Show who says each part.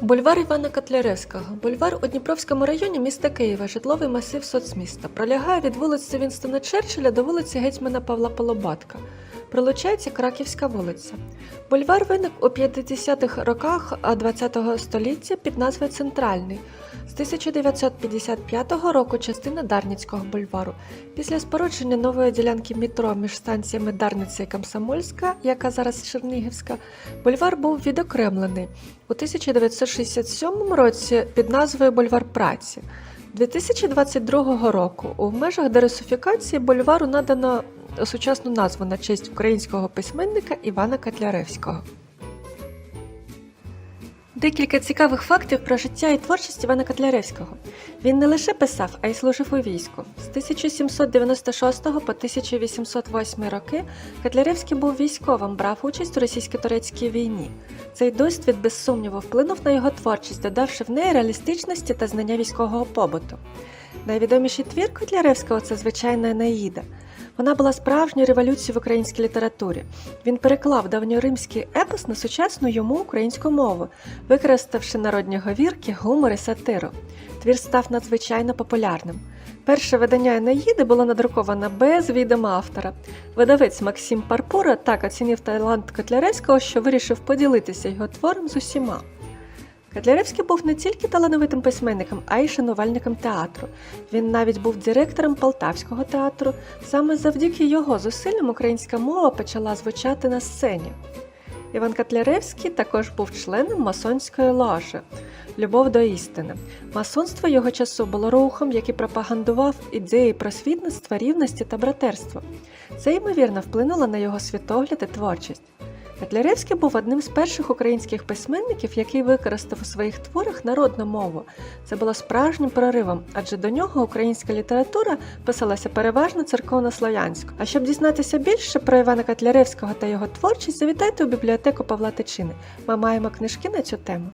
Speaker 1: Бульвар Івана Котляревського. Бульвар у Дніпровському районі міста Києва, житловий масив соцміста. Пролягає від вулиці Вінстона Черчилля до вулиці гетьмана Павла Полобатка. Прилучається Краківська вулиця. Бульвар виник у 50-х роках ХХ століття під назвою Центральний. З 1955 року частина Дарницького бульвару. Після спорудження нової ділянки метро між станціями Дарниця і Комсомольська, яка зараз Чернігівська, бульвар був відокремлений у 1967 році під назвою Бульвар праці. 2022 року у межах дерусифікації бульвару надано сучасну назву на честь українського письменника Івана Котляревського. Декілька цікавих фактів про життя і творчість Івана Котляревського. Він не лише писав, а й служив у війську. З 1796 по 1808 роки Котляревський був військовим, брав участь у російсько-турецькій війні. Цей досвід без сумніву вплинув на його творчість, додавши в неї реалістичності та знання військового побуту. Найвідоміший твір Котляревського це звичайна Енаїда. Вона була справжньою революцією в українській літературі. Він переклав давньоримський епос на сучасну йому українську мову, використавши народні говірки, гумор і сатиру. Твір став надзвичайно популярним. Перше видання Енеїди було надруковано без відома автора. Видавець Максим Парпура так оцінив талант Котляревського, що вирішив поділитися його твором з усіма. Котляревський був не тільки талановитим письменником, а й шанувальником театру. Він навіть був директором Полтавського театру. Саме завдяки його зусиллям українська мова почала звучати на сцені. Іван Котляревський також був членом масонської ложі Любов до істини. Масонство його часу було рухом, який пропагандував ідеї просвітництва, рівності та братерства. Це ймовірно вплинуло на його світогляд і творчість. Котляревський був одним з перших українських письменників, який використав у своїх творах народну мову. Це було справжнім проривом, адже до нього українська література писалася переважно церковно-слав'янською. А щоб дізнатися більше про Івана Котляревського та його творчість, завітайте у бібліотеку Павла Тичини. Ми маємо книжки на цю тему.